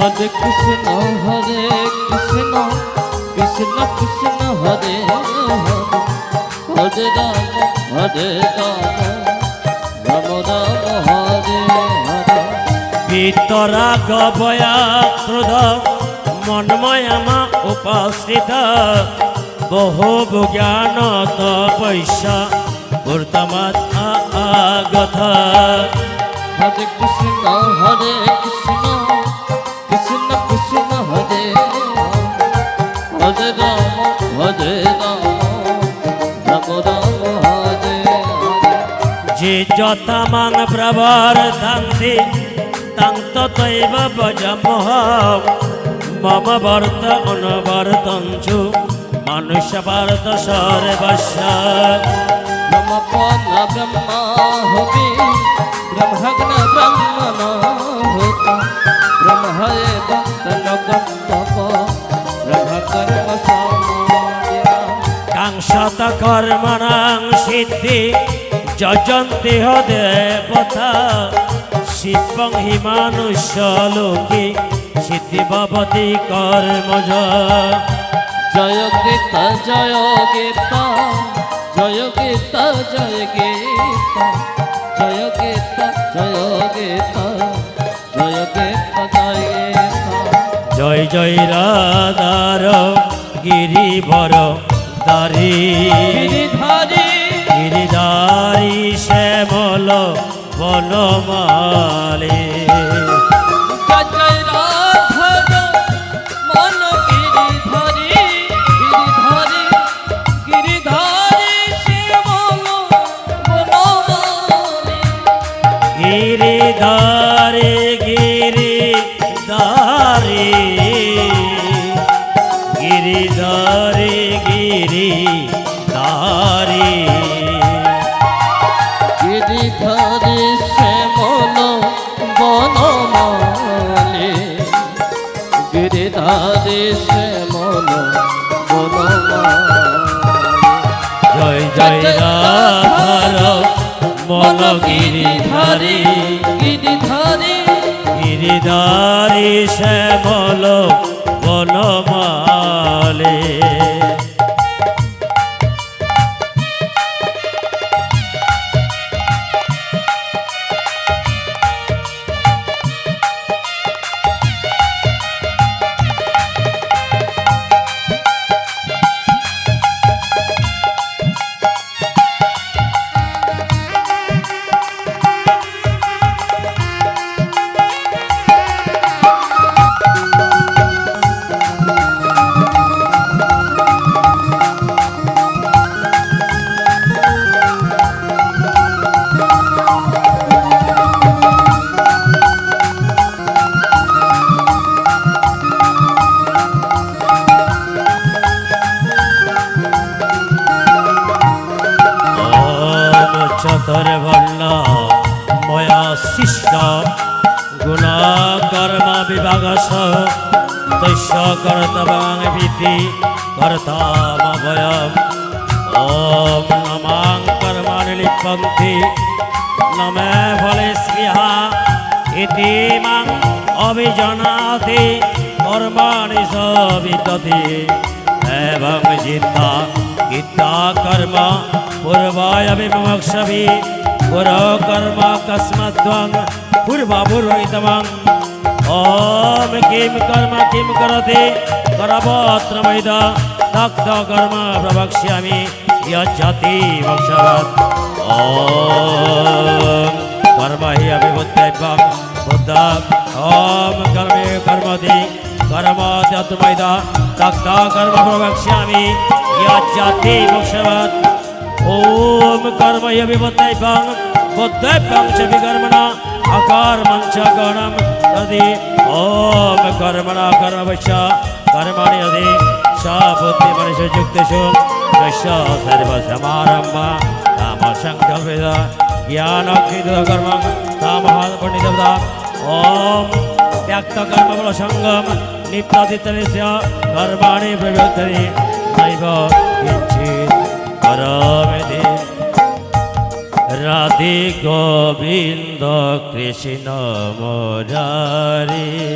হরে কৃষ্ণ হরে কৃষ্ণ কৃষ্ণ কৃষ্ণ হরে হরে হরে রাম হরে রাম রাম রাম হরে হরে। বিতরাগ বয়া ক্রোধ মন্ময়ামা উপাশ্রিত বহু জ্ঞান তপস্যা বর্তমান আগত। হরে কৃষ্ণ হরে যে যত মান প্রবর থাকে তৈব বজম মম বর্ত অনবর্তঞ্চু মানুষ বর্ত সর্বস্ব। মম পদ কাংসত কর্মণাং সিদ্ধি। যজন্তি হ দেবতা শিবং হি মানুষ্য লোকে। সিদ্ধি ভবতি কর্মজ। জয় গীতা জয় গীতা জয় গীতা জয় গীতা জয় গীতা জয় গীতা জয় গীতা জয় গীতা। জয় জয় রাধার গিরিবর দারি গিরিধারী গিরিধারি শ্যামল বনমালে। গিরিধারে গিরিধারী গিরিধারে শ্যামল বনমালে। ময়া সৃষ্ট গুণ কর্ম বিভাগস তস্য কর্তবাং ভীতি কর্তামভয়ম ওম নমাং কর্মাণি লিপন্তি নমে ফলে স্পৃহা ইতি মাং অভিজনাতি, কর্মাণি সবিদতি এবং জিতা গীতা, কর্ম, পূর্বায় বিমোক্ষবি पुरो कर्म कस्मद्वं पूर्वभुरोहितवं ॐ किं कर्म किं करोति करवत्र वैद दग्धकर्म प्रवक्ष्यामि यच्छति वक्षवत् ॐ कर्म हि अभिबुद्धैभ्यं बुद्ध ॐ कर्मे कर्मति कर्म चतुर्वैद दग्धकर्म प्रवक्ष्यामि यच्छति वक्षवत् ॐ कर्म हि अभिबुद्धैभं बुद्धैभं च विकर्मणा अकर्मं च गणं तदि ॐ कर्मणा कर्मवश्च कर्माणि यदि सा बुद्धिमनुष्ययुक्तेषु यश सर्वसमारम्भ कामसङ्कल्पित ज्ञानकृतकर्म तामहापण्डितवदा ॐ त्यक्तकर्मबलसङ्गं नित्यदितनिस्य कर्माणि प्रवर्तने नैव किञ्चित् রাধে গোবিন্দ কৃষ্ণ মোরারি